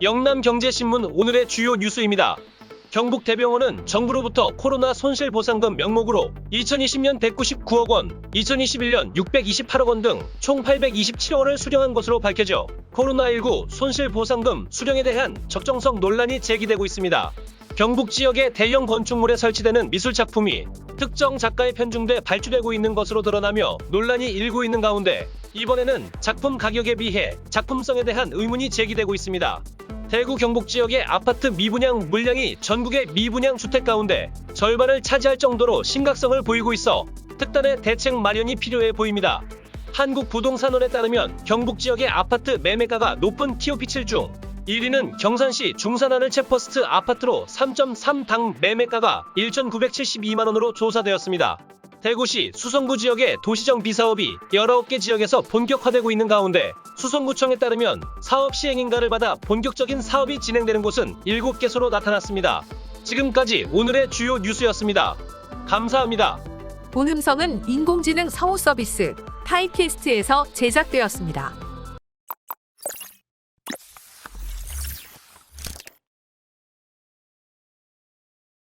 영남경제신문 오늘의 주요 뉴스입니다. 경북 대병원은 정부로부터 코로나 손실보상금 명목으로 2020년 199억 원, 2021년 628억 원 등 총 827억 원을 수령한 것으로 밝혀져 코로나19 손실보상금 수령에 대한 적정성 논란이 제기되고 있습니다. 경북 지역의 대형 건축물에 설치되는 미술 작품이 특정 작가에 편중돼 발주되고 있는 것으로 드러나며 논란이 일고 있는 가운데 이번에는 작품 가격에 비해 작품성에 대한 의문이 제기되고 있습니다. 대구 경북 지역의 아파트 미분양 물량이 전국의 미분양 주택 가운데 절반을 차지할 정도로 심각성을 보이고 있어 특단의 대책 마련이 필요해 보입니다. 한국부동산원에 따르면 경북 지역의 아파트 매매가가 높은 TOP7 중 1위는 경산시 중산하늘 채퍼스트 아파트로 3.3당 매매가가 1,972만 원으로 조사되었습니다. 대구시 수성구 지역의 도시정 비사업이 19개 지역에서 본격화되고 있는 가운데 수성구청에 따르면 사업 시행인가를 받아 본격적인 사업이 진행되는 곳은 7개소로 나타났습니다. 지금까지 오늘의 주요 뉴스였습니다. 감사합니다. 본 음성은 인공지능 성우 서비스 타이캐스트에서 제작되었습니다.